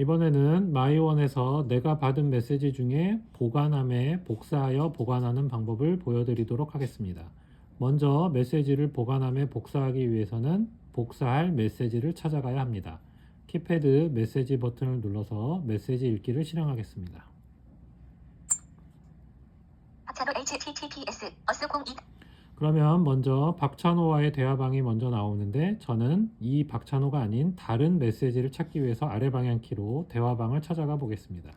이번에는 마이원에서 내가 받은 메시지 중에 보관함에 복사하여 보관하는 방법을 보여드리도록 하겠습니다. 먼저 메시지를 보관함에 복사하기 위해서는 복사할 메시지를 찾아가야 합니다. 키패드 메시지 버튼을 눌러서 메시지 읽기를 실행하겠습니다. 박찬호 https 어스 02 그러면 먼저 박찬호와의 대화방이 먼저 나오는데 저는 이 박찬호가 아닌 다른 메시지를 찾기 위해서 아래 방향 키로 대화방을 찾아가 보겠습니다.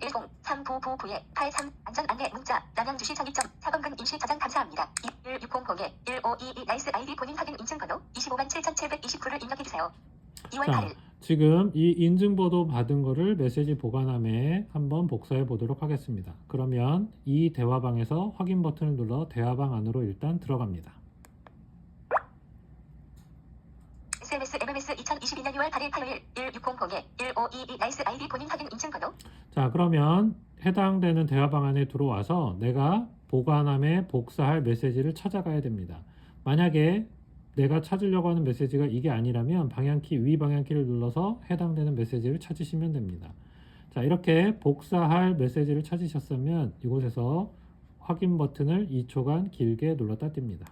010 3999에 83 안전 안내 문자 남양주시 정입점 사범근 임시 저장 감사합니다. 1600에 1522 나이스 아이디 본인 확인 인증번호 25만 7729를 입력해 주세요. 2월 자, 8일 지금 이 인증번호 받은 거를 메시지 보관함에 한번 복사해 보도록 하겠습니다. 그러면 이 대화방에서 확인 버튼을 눌러 대화방 안으로 일단 들어갑니다. SMS MMS 2022년 6월 8일 화요일 1600에 1522 나이스 아이디 본인 확인 인증번호 자, 그러면 해당되는 대화방 안에 들어와서 내가 보관함에 복사할 메시지를 찾아가야 됩니다. 만약에 내가 찾으려고 하는 메시지가 이게 아니라면 방향키 위 방향키를 눌러서 해당되는 메시지를 찾으시면 됩니다. 자, 이렇게 복사할 메시지를 찾으셨으면 이곳에서 확인 버튼을 2초간 길게 눌렀다 띱니다.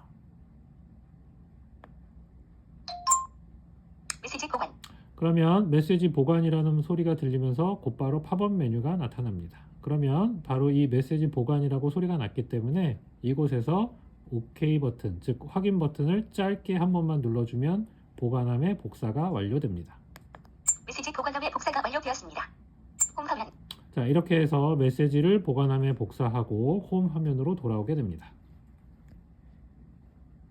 메시지 보관 그러면 메시지 보관이라는 소리가 들리면서 곧바로 팝업 메뉴가 나타납니다. 그러면 바로 이 메시지 보관이라고 소리가 났기 때문에 이곳에서 OK 버튼, 즉 확인 버튼을 짧게 한 번만 눌러주면 보관함의 복사가 완료됩니다. 메시지 보관함의 복사가 완료되었습니다. 홈 화면 자, 이렇게 해서 메시지를 보관함에 복사하고 홈 화면으로 돌아오게 됩니다.